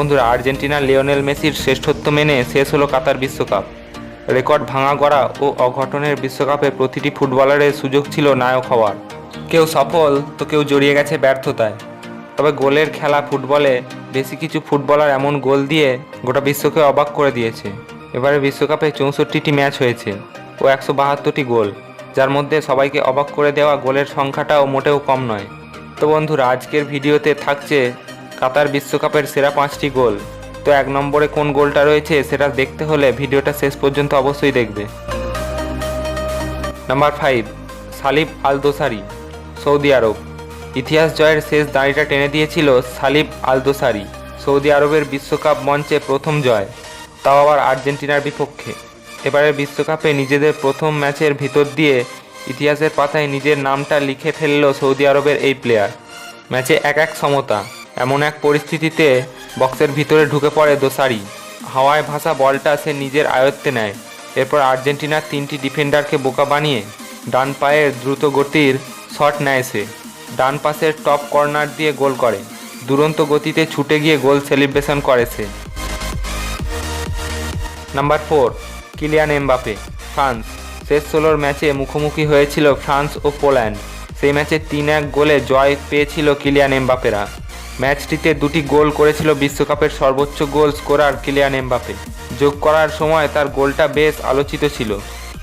বন্ধুরা আর্জেন্টিনার লিওনেল মেসির শ্রেষ্ঠত্ব মেনে শেষ হলো কাতার বিশ্বকাপ। রেকর্ড ভাঙা গড়া ও অঘটনের বিশ্বকাপে প্রতিটি ফুটবলারের সুযোগ ছিল নায়ক হওয়ার। কেউ সফল, তো কেউ জড়িয়ে গেছে ব্যর্থতায়। তবে গোলের খেলা ফুটবলে বেশি কিছু ফুটবলার এমন গোল দিয়ে গোটা বিশ্বকে অবাক করে দিয়েছে। এবারে বিশ্বকাপে চৌষট্টিটি ম্যাচ হয়েছে ও একশো বাহাত্তরটি গোল, যার মধ্যে সবাইকে অবাক করে দেওয়া গোলের সংখ্যাটাও মোটেও কম নয়। তো বন্ধুরা, আজকের ভিডিওতে থাকছে কাতার বিশ্বকাপের সেরা পাঁচটি গোল। তো এক নম্বরে কোন গোলটা রয়েছে সেটা দেখতে হলে ভিডিওটা শেষ পর্যন্ত অবশ্যই দেখবে। Number five Salem al Dawsari Saudi আরব। ইতিহাস জয়ের শেষ দাঁড়িটা টেনে দিয়েছিল সালিব আলদোসারি, সৌদি আরবের বিশ্বকাপ মঞ্চে প্রথম জয়। তাও আবার আর্জেন্টিনার বিপক্ষে। এবারের বিশ্বকাপে নিজেদের প্রথম ম্যাচের ভিতর দিয়ে ইতিহাসের পাতায় নিজের নামটা লিখে ফেলল সৌদি আরবের এই প্লেয়ার ম্যাচে এক এক সমতা। এমন এক পরিস্থিতিতে বক্সের ভিতরে ঢুকে পড়ে দোসারি। হাওয়ায় ভাসা বলটা সে নিজের আয়ত্তে নেয়। এরপর আর্জেন্টিনার তিনটি ডিফেন্ডারকে বোকা বানিয়ে ডান পায়ের দ্রুত গতির শট নেয় সে। ডান পাশের টপ কর্নার দিয়ে গোল করে। দুরন্ত গতিতে ছুটে গিয়ে গোল সেলিব্রেশন করে সে। Number four, Kylian Mbappe, France. শেষ ষোলোর ম্যাচে মুখোমুখি হয়েছিল ফ্রান্স ও পোল্যান্ড। সেই ম্যাচে তিন এক গোলে জয় পেয়েছিল কিলিয়ান এমবাপেরা। ম্যাচটিতে দুটি গোল করেছিল বিশ্বকাপের সর্বোচ্চ গোল স্কোরার কিলিয়ান এমবাপে। যোগ করার সময় তার গোলটা বেশ আলোচিত ছিল।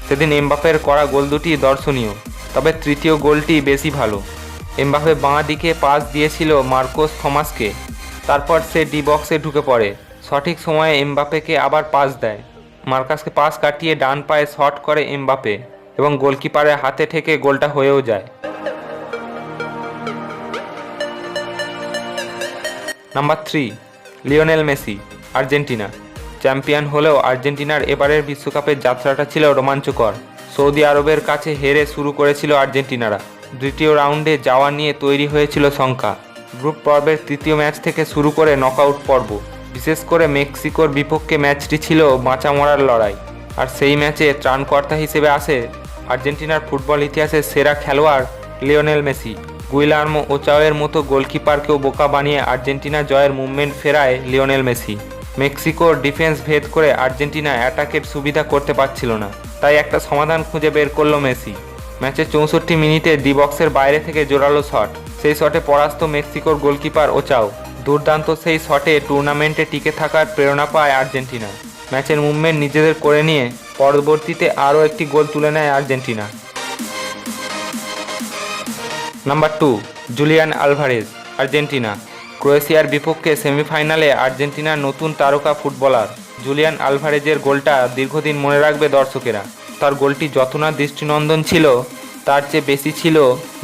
সেদিন এমবাপের করা গোল দুটি দর্শনীয়, তবে তৃতীয় গোলটি বেশি ভালো। এমবাপে বাঁ দিকে পাস দিয়েছিল মার্কোস থমাসকে। তারপর সে ডি বক্সে ঢুকে পড়ে। সঠিক সময়ে এমবাপেকে আবার পাস দেয়। মার্কাসকে পাস কাটিয়ে ডান পায়ে শট করে এমবাপে এবং গোলকিপারের হাতে ঠেকে গোলটা হয়েও যায়। Number three Lionel Messi Argentina champion হলেও আর্জেন্টিনার এবারের বিশ্বকাপের যাত্রাটা ছিল রোমাঞ্চকর। সৌদি আরবের কাছে হেরে শুরু করেছিল আর্জেন্টিনারা। দ্বিতীয় রাউন্ডে যাওয়া নিয়ে তৈরি হয়েছিল শঙ্কা। গ্রুপ পর্বের তৃতীয় ম্যাচ থেকে শুরু করে নকআউট পর্ব। বিশেষ করে মেক্সিকোর বিপক্ষে ম্যাচটি ছিল বাঁচা মরার লড়াই। আর সেই ম্যাচে ত্রাণকর্তা হিসেবে আসে আর্জেন্টিনার ফুটবল ইতিহাসের সেরা খেলোয়াড় লিওনেল মেসি। গুইলার্মো ওচাওয়ের মতো গোলকিপারকেও বোকা বানিয়ে আর্জেন্টিনা জয়ের মুভমেন্ট ফেরায় লিওনেল মেসি। মেক্সিকোর ডিফেন্স ভেদ করে আর্জেন্টিনা অ্যাটাকের সুবিধা করতে পারছিল না। তাই একটা সমাধান খুঁজে বের করল মেসি। ম্যাচের চৌষট্টি মিনিটে ডি বক্সের বাইরে থেকে জোরালো শট। সেই শটে পরাস্ত মেক্সিকোর গোলকিপার ওচাও দুর্দান্ত সেই শটে টুর্নামেন্টে টিকে থাকার প্রেরণা পায় আর্জেন্টিনা। ম্যাচের মুভমেন্ট নিজেদের করে নিয়ে পরবর্তীতে আরও একটি গোল তুলে নেয় Argentina. Number two Julian Alvarez Argentina ক্রোয়েশিয়ার বিপক্ষে সেমিফাইনালে আর্জেন্টিনার নতুন তারকা ফুটবলার জুলিয়ান আলভারেজের গোলটা দীর্ঘদিন মনে রাখবে দর্শকেরা। তার গোলটি যত না দৃষ্টিনন্দন ছিল, তার চেয়ে বেশি ছিল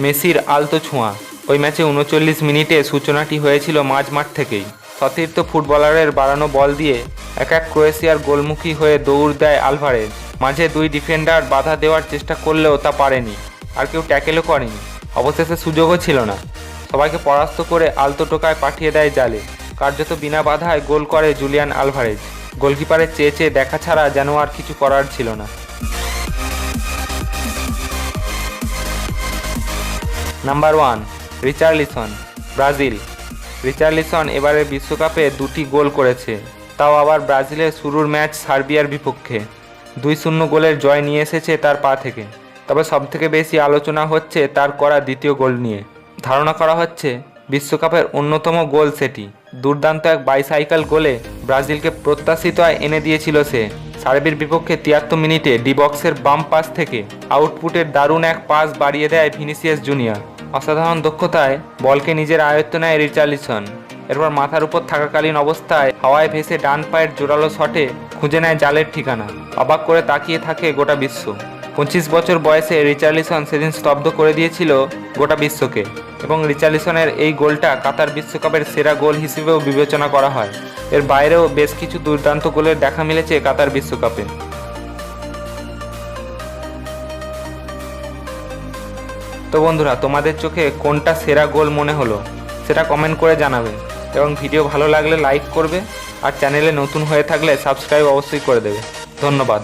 মেসির আলতো ছোঁয়া। ওই ম্যাচে উনচল্লিশ মিনিটে সূচনাটি হয়েছিল মাঝমাঠ থেকেই। সতীর্থ ফুটবলারের বাড়ানো বল দিয়ে এক এক ক্রোয়েশিয়ার গোলমুখী হয়ে দৌড় দেয় আলভারেজ। মাঝে দুই ডিফেন্ডার বাধা দেওয়ার চেষ্টা করলেও তা পারেনি, আর কেউ ট্যাকেলও করেনি। অবশেষে সুযোগও ছিল না। সবাইকে পরাস্ত করে আলতো টোকায় পাঠিয়ে দেয় জালে। কার্যত বিনা বাধায় গোল করে জুলিয়ান আলভারেজ। গোলকিপারের চেয়ে চেয়ে দেখা ছাড়া যেন আর কিছু করার ছিল না। Number one, Richarlison, Brazil. Richarlison এবারে বিশ্বকাপে দুটি গোল করেছে। তাও আবার ব্রাজিলের শুরুর ম্যাচ সার্বিয়ার বিপক্ষে। দুই শূন্য গোলের জয় নিয়ে এসেছে তার পা থেকে। তবে সবথেকে বেশি আলোচনা হচ্ছে তার করা দ্বিতীয় গোল নিয়ে। ধারণা করা হচ্ছে, বিশ্বকাপের অন্যতম গোল সেটি। দুর্দান্ত এক বাইসাইকেল গোলে ব্রাজিলকে প্রত্যাশিত এনে দিয়েছিল সে। সার্বির বিপক্ষে তিয়াত্তর মিনিটে ডি বক্সের বাম পাস থেকে আউটপুটের দারুণ এক পাস বাড়িয়ে দেয় ভিনিসিয়াস জুনিয়র। অসাধারণ দক্ষতায় বলকে নিজের আয়ত্ত নেয় রিচার্লিসন। এরপর মাথার উপর থাকাকালীন অবস্থায় হাওয়ায় ভেসে ডান পায়ের জোরালো শটে খুঁজে নেয় জালের ঠিকানা। অবাক করে তাকিয়ে থাকে গোটা বিশ্ব। পঁচিশ বছর বয়সে রিচার্লিসন সেদিন স্তব্ধ করে দিয়েছিল গোটা বিশ্বকে এবং রিচার্লিসনের এই গোলটা কাতার বিশ্বকাপের সেরা গোল হিসেবেও বিবেচনা করা হয়। এর বাইরেও বেশ কিছু দুর্দান্ত গোলের দেখা মিলেছে কাতার বিশ্বকাপে। তো বন্ধুরা, তোমাদের চোখে কোনটা সেরা গোল মনে হলো সেটা কমেন্ট করে জানাবে এবং ভিডিও ভালো লাগলে লাইক করবে আর চ্যানেলে নতুন হয়ে থাকলে সাবস্ক্রাইব অবশ্যই করে দেবে। ধন্যবাদ।